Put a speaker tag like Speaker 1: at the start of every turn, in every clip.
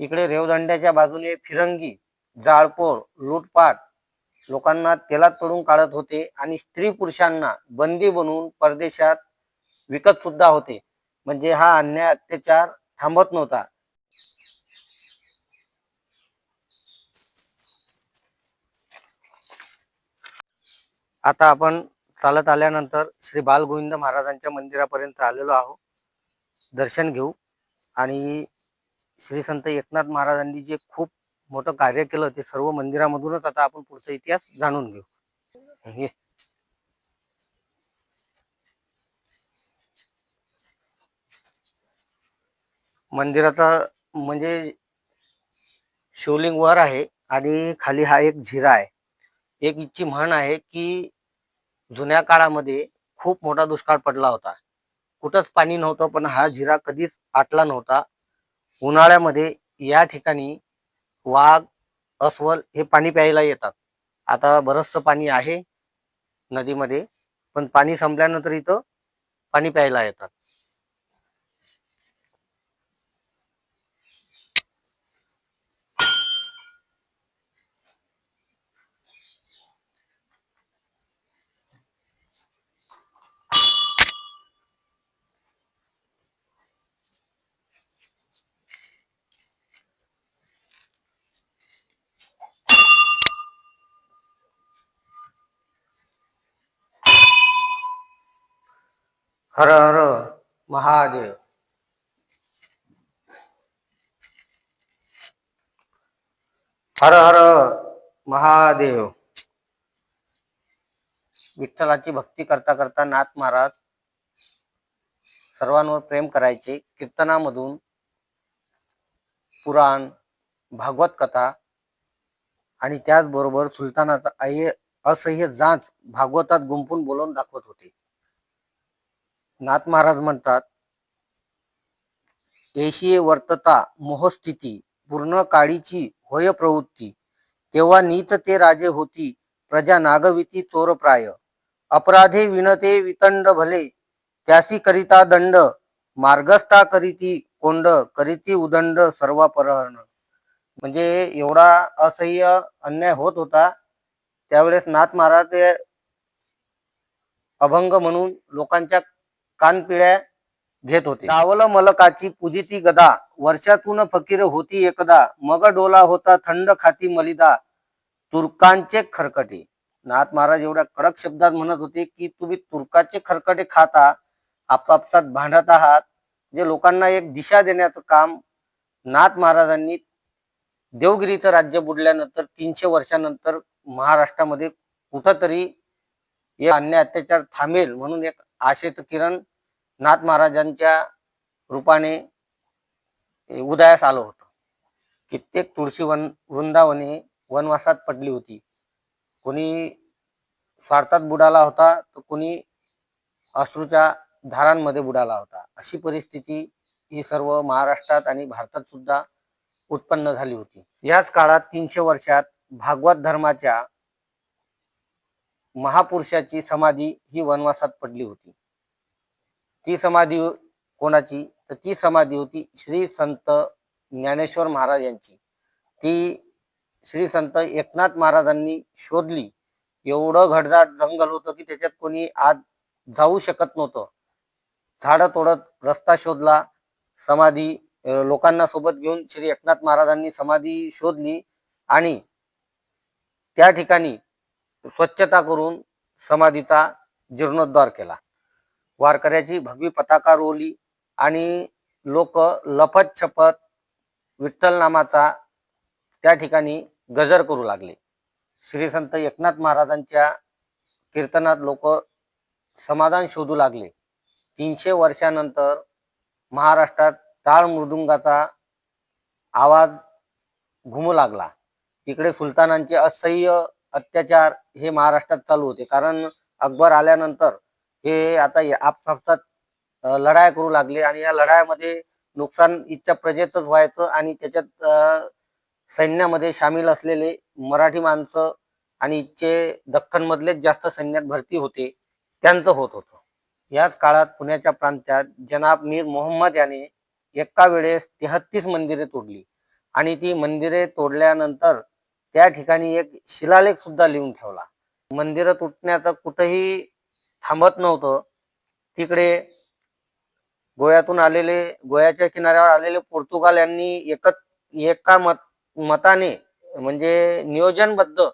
Speaker 1: इकडे रेवदंड्याच्या बाजूने फिरंगी जाळपोळ लूटपाट लोकांना तेलात पडून काढत होते आणि स्त्री पुरुषांना बंदी बनवून परदेशात विकत सुद्धा होते. म्हणजे हा अन्याय अत्याचार थांबत नव्हता. आता आपण चालत आल्यानंतर श्री बालगोविंद महाराजांच्या मंदिरापर्यंत आलेलो आहोत. दर्शन घेऊ आणि श्री संत एकनाथ महाराजांनी जे खूप मोठं कार्य केलं ते सर्व मंदिरामधूनच आता आपण पुढचा इतिहास जाणून घेऊ. हे. मंदिराचा म्हणजे शिवलिंग वर आहे आणि खाली हा एक झिरा आहे. एक इच्छी म्हण आहे की जुन्या काळामध्ये खूप मोठा दुष्काळ पडला होता. कुठंच पाणी नव्हतं पण हा झिरा कधीच आटला नव्हता. उन्हाळ्यामध्ये या ठिकाणी वाघ अस्वल हे पाणी प्यायला येतात. आता बरंचसं पाणी आहे नदीमध्ये पण पाणी संपल्यानंतर इथं पाणी प्यायला येतात. हर हर महादेव। हर हर महादेव। विठ्ठलाची भक्ती करता करता नाथ महाराज सर्वांवर प्रेम करायचे. कीर्तनामधून पुराण भागवत कथा आणि त्याचबरोबर सुलतानाचा असह्य जाच भागवतात गुंपून बोलून दाखवत होते. नाथ महाराज म्हणतात एशिये वर्तता मोहस्थिती पूर्ण काळीची होय प्रवृत्ती. तेव्हा नीत ते राजे होती प्रजा नागविती चोरप्राय अपराधे विनते वितंड भले त्यासी करिता दंड मार्गस्था करीती कोंड करीती उदंड सर्व परहरण म्हणजे एवढा असह्य अन्याय होत होता त्यावेळेस नाथ महाराज अभंग म्हणून लोकांच्या कानपिळ्या घेत होते. नावल मलकाची पूजिती गदा. वर्षातून फकीर होती एकदा. मग डोला होता थंड खाती मलिदा. तुर्कांचे खरकटे. नाथ महाराज एवढ्या कडक शब्दात म्हणत होते की तुम्ही तुर्काचे खरकटे खाता आपापसात भांडत आहात. जे लोकांना एक दिशा देण्याचं काम नाथ महाराजांनी देवगिरीचं राज्य बुडल्यानंतर तीनशे वर्षानंतर महाराष्ट्रामध्ये कुठंतरी या अन्याय अत्याचार थांबेल म्हणून एक आशेत किरण नाथ महाराजांच्या रूपाने उदयास आलं होतं. कित्येक तुळशी वन वृंदावने वनवासात पडली होती. कोणी स्वार्थात बुडाला होता तर कोणी अश्रूच्या धारांमध्ये बुडाला होता. अशी परिस्थिती ही सर्व महाराष्ट्रात आणि भारतात सुद्धा उत्पन्न झाली होती. याच काळात तीनशे वर्षात भागवत धर्माच्या महापुरुषाची समाधी ही वनवासात पडली होती. ती समाधी कोणाची? तर ती समाधी होती श्री संत ज्ञानेश्वर महाराज यांची. ती श्री संत एकनाथ महाराजांनी शोधली. एवढं घडदाट जंगल होतं की त्याच्यात कोणी आज जाऊ शकत नव्हतं. झाडं तोडत रस्ता शोधला. समाधी लोकांना सोबत घेऊन श्री एकनाथ महाराजांनी समाधी शोधली आणि त्या ठिकाणी स्वच्छता करून समाधीचा जीर्णोद्धार केला. वारकऱ्याची भगवी पताका रोवली आणि लोक लपत छपत विठ्ठल नामाचा त्या ठिकाणी गजर करू लागले. श्री संत एकनाथ महाराजांच्या कीर्तनात लोक समाधान शोधू लागले. तीनशे वर्षानंतर महाराष्ट्रात टाळ मृदुंगाचा आवाज घुमू लागला. इकडे सुलतानांचे असह्य अत्याचार हे महाराष्ट्रात चालू होते. कारण अकबर आल्यानंतर हे आता आपसापसात लढाया करू लागले आणि या लढायामध्ये नुकसान इच्छा प्रजेतच व्हायचं आणि त्याच्यात सैन्यामध्ये सामील असलेले मराठी माणसं आणि इच्छे दख्खनमधलेच जास्त सैन्यात भरती होते त्यांचं होत होतं. याच काळात पुण्याच्या प्रांतात जनाब मीर मोहम्मद याने एका वेळेस तेहत्तीस मंदिरे तोडली आणि ती मंदिरे तोडल्यानंतर त्या ठिकाणी एक शिलालेख सुद्धा लिहून ठेवला. मंदिरं तुटण्याचं कुठंही थांबत नव्हतं. तिकडे गोव्यातून आलेले गोव्याच्या किनाऱ्यावर आलेले पोर्तुगाल यांनी एकच एका मत मताने म्हणजे नियोजनबद्ध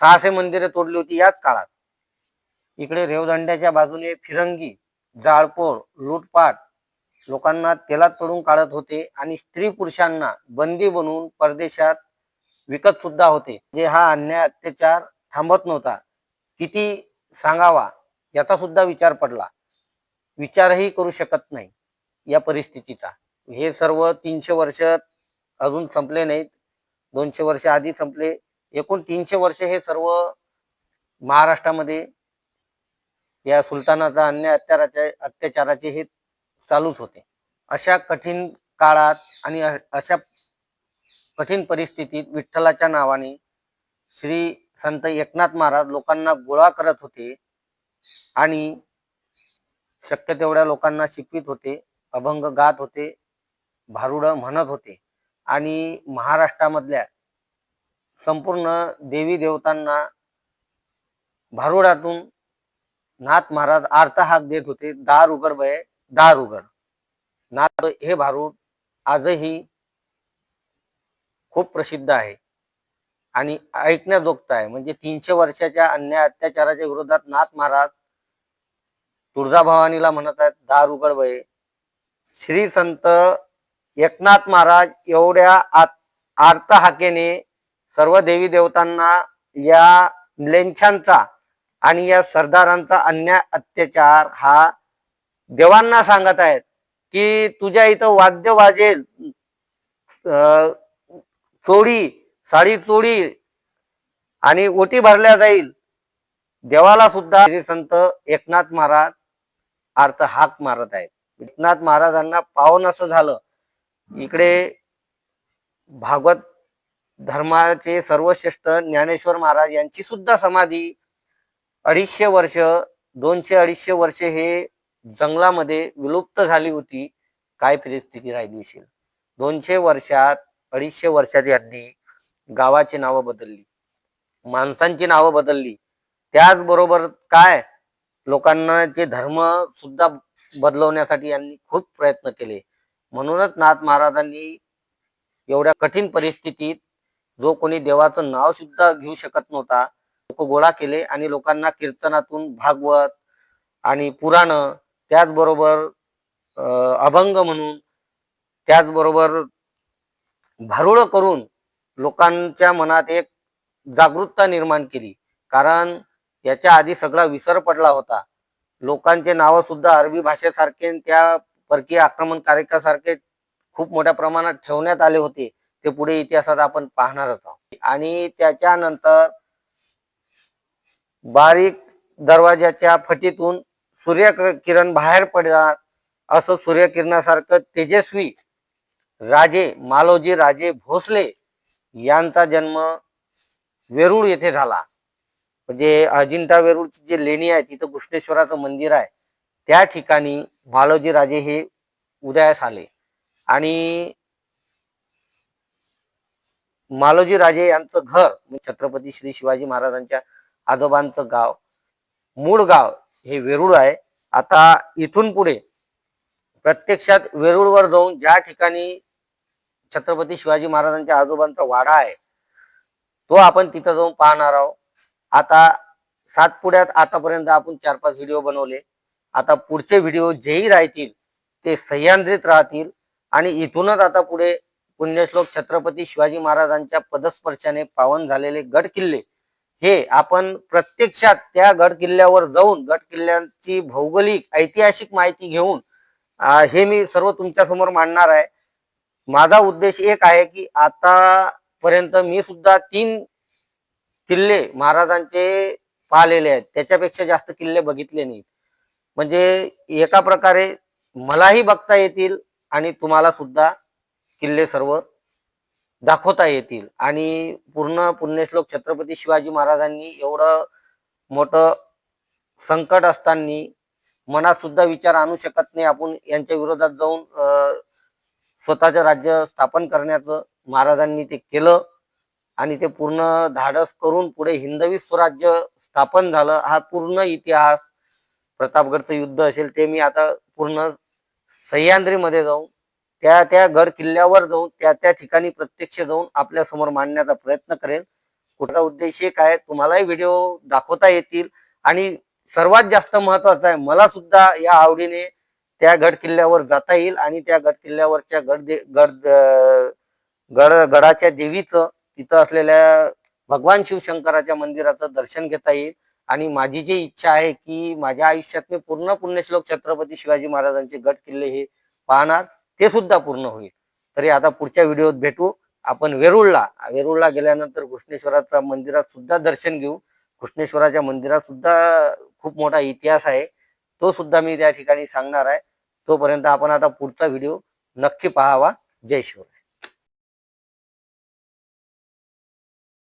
Speaker 1: सहाशे मंदिरे तोडली होती याच काळात. इकडे रेवदंड्याच्या बाजूने फिरंगी जाळपोळ लूटपाट लोकांना तेलात पडून काढत होते आणि स्त्री पुरुषांना बंदी बनवून परदेशात विकत सुद्धा होते. जे हा अन्याय अत्याचार थांबत नव्हता किती सांगावा याचा सुद्धा विचार पडला. विचारही करू शकत नाही या परिस्थितीचा. हे सर्व तीनशे वर्ष अजून संपले नाहीत. दोनशे वर्ष आधी संपले. एकूण तीनशे वर्ष हे सर्व महाराष्ट्रामध्ये या सुलतानाचा अन्याय अत्याचाराचे अत्याचाराचे हे चालूच होते. अशा कठीण काळात आणि अशा कठीण परिस्थितीत विठ्ठलाच्या नावाने श्री संत एकनाथ महाराज लोकांना गोळा करत होते आणि शक्य तेवढ्या लोकांना शिकवित होते अभंग गात होते भारुड म्हणत होते आणि महाराष्ट्रामधल्या संपूर्ण देवी देवतांना भारुडातून नाथ महाराज आर्त हाक देत होते दार उघड बये दार उघड. नाथ हे भारूड आजही खूप प्रसिद्ध आहे. आणि ऐकण्याजोगत आहे म्हणजे तीनशे वर्षाच्या अन्याय अत्याचाराच्या विरोधात नाथ महाराज तुळजाभवानीला म्हणत आहेत दार उघड बये श्री संत एकनाथ महाराज एवढ्या आर्त हाकेने सर्व देवी देवतांना या लेंछांचा आणि या सरदारांचा अन्याय अत्याचार हा देवांना सांगत आहेत की तुझ्या इथं वाद्य वाजेल चोळी साडी चोळी आणि ओटी भरल्या जाईल. देवाला सुद्धा संत एकनाथ महाराज अर्थ हाक मारत आहेत. एकनाथ महाराजांना पावन असं झालं. इकडे भागवत धर्माचे सर्वश्रेष्ठ ज्ञानेश्वर महाराज यांची सुद्धा समाधी अडीचशे वर्ष दोनशे अडीचशे वर्ष हे जंगलामध्ये विलुप्त झाली होती. काय परिस्थिती राहिली असेल? दोनशे वर्षात अडीचशे वर्षात यांनी गावाची नावं बदलली. माणसांची नावं बदलली. त्याचबरोबर काय? लोकांना जे धर्म सुद्धा बदलवण्यासाठी यांनी खूप प्रयत्न केले. म्हणूनच नाथ महाराजांनी एवढ्या कठीण परिस्थितीत जो कोणी देवाचं नाव सुद्धा घेऊ शकत नव्हता लोक गोळा केले आणि लोकांना कीर्तनातून भागवत आणि पुराण त्याचबरोबर अं, अभंग म्हणून त्याचबरोबर भारुळ करून लोकांच्या मनात एक जागरूकता निर्माण केली. कारण याच्या आधी सगळा विसर पडला होता. लोकांचे नावं सुद्धा अरबी भाषेसारखे त्या परकीय आक्रमण कार्यक्रमासारखे खूप मोठ्या प्रमाणात ठेवण्यात आले होते. ते पुढे इतिहासात आपण पाहणारच आहोत. आणि त्याच्यानंतर बारीक दरवाजाच्या फटीतून सूर्य किरण बाहेर पडणार असं सूर्यकिरणासारखं तेजस्वी राजे मालोजी राजे भोसले यांचा जन्म वेरूळ येथे झाला. म्हणजे अजिंठा वेरूळची जी लेणी आहे तिथं कृष्णेश्वराचं मंदिर आहे. त्या ठिकाणी मालोजी राजे हे उदयास आले. आणि मालोजी राजे यांचं घर म्हणजे छत्रपती श्री शिवाजी महाराजांच्या आजोबांचं गाव मूळ गाव हे वेरूळ आहे. आता इथून पुढे प्रत्यक्षात वेरूळवर जाऊन ज्या ठिकाणी छत्रपती शिवाजी महाराजांच्या आजोबांचा वाडा आहे. तो आपण तिथं जाऊन पाहणार आहोत. आता सातपुड्यात आतापर्यंत आपण चार पाच व्हिडिओ बनवले. आता पुढचे व्हिडिओ जेही राहतील ते सह्याद्रीत राहतील. आणि इथूनच आता पुढे पुण्यश्लोक छत्रपती शिवाजी महाराजांच्या पदस्पर्शाने पावन झालेले गड किल्ले हे आपण प्रत्यक्षात त्या गड किल्ल्यावर जाऊन गड किल्ल्यांची भौगोलिक ऐतिहासिक माहिती घेऊन हे मी सर्व तुमच्यासमोर मांडणार आहे. माझा उद्देश एक आहे की आतापर्यंत मी सुद्धा तीन किल्ले महाराजांचे पाहिलेले आहेत. त्याच्यापेक्षा जास्त किल्ले बघितले नाहीत. म्हणजे एका प्रकारे मलाही बघता येतील आणि तुम्हाला सुद्धा किल्ले सर्व दाखवता येतील. आणि पूर्ण पुण्यश्लोक छत्रपती शिवाजी महाराजांनी एवढं मोठं संकट असताना मनात सुद्धा विचार आणू शकत नाही. आपण यांच्या विरोधात जाऊन स्वतःचं राज्य स्थापन करण्याचं महाराजांनी ते केलं आणि ते पूर्ण धाडस करून पुढे हिंदवी स्वराज्य स्थापन झालं. हा पूर्ण इतिहास प्रतापगडचं युद्ध असेल ते मी आता पूर्ण सह्याद्रीमध्ये जाऊन त्या त्या गड किल्ल्यावर जाऊन त्या त्या ठिकाणी प्रत्यक्ष जाऊन आपल्यासमोर मांडण्याचा प्रयत्न करेन. कुठला उद्देश एक आहे तुम्हालाही व्हिडिओ दाखवता येतील. आणि सर्वात जास्त महत्वाचं आहे मला सुद्धा या आवडीने त्या गड किल्ल्यावर जाता येईल आणि त्या गड किल्ल्यावरच्या गड गड गड गडाच्या देवीचं तिथं असलेल्या भगवान शिवशंकराच्या मंदिराचं दर्शन घेता येईल. आणि माझी जी इच्छा आहे की माझ्या आयुष्यात मी पूर्ण पुण्यश्लोक छत्रपती शिवाजी महाराजांचे गड किल्ले हे पाहणार ते सुद्धा पूर्ण होईल. तरी आता पुढच्या व्हिडिओत भेटू. आपण वेरुळला वेरुळला गेल्यानंतर घृष्णेश्वराच्या मंदिरात सुद्धा दर्शन घेऊ. कृष्णेश्वराच्या मंदिरात सुद्धा खूप मोठा इतिहास आहे. तो सुद्धा मी त्या ठिकाणी सांगणार आहे. तोपर्यंत आपण आता पुढचा व्हिडिओ नक्की पाहावा. जय शिवराय.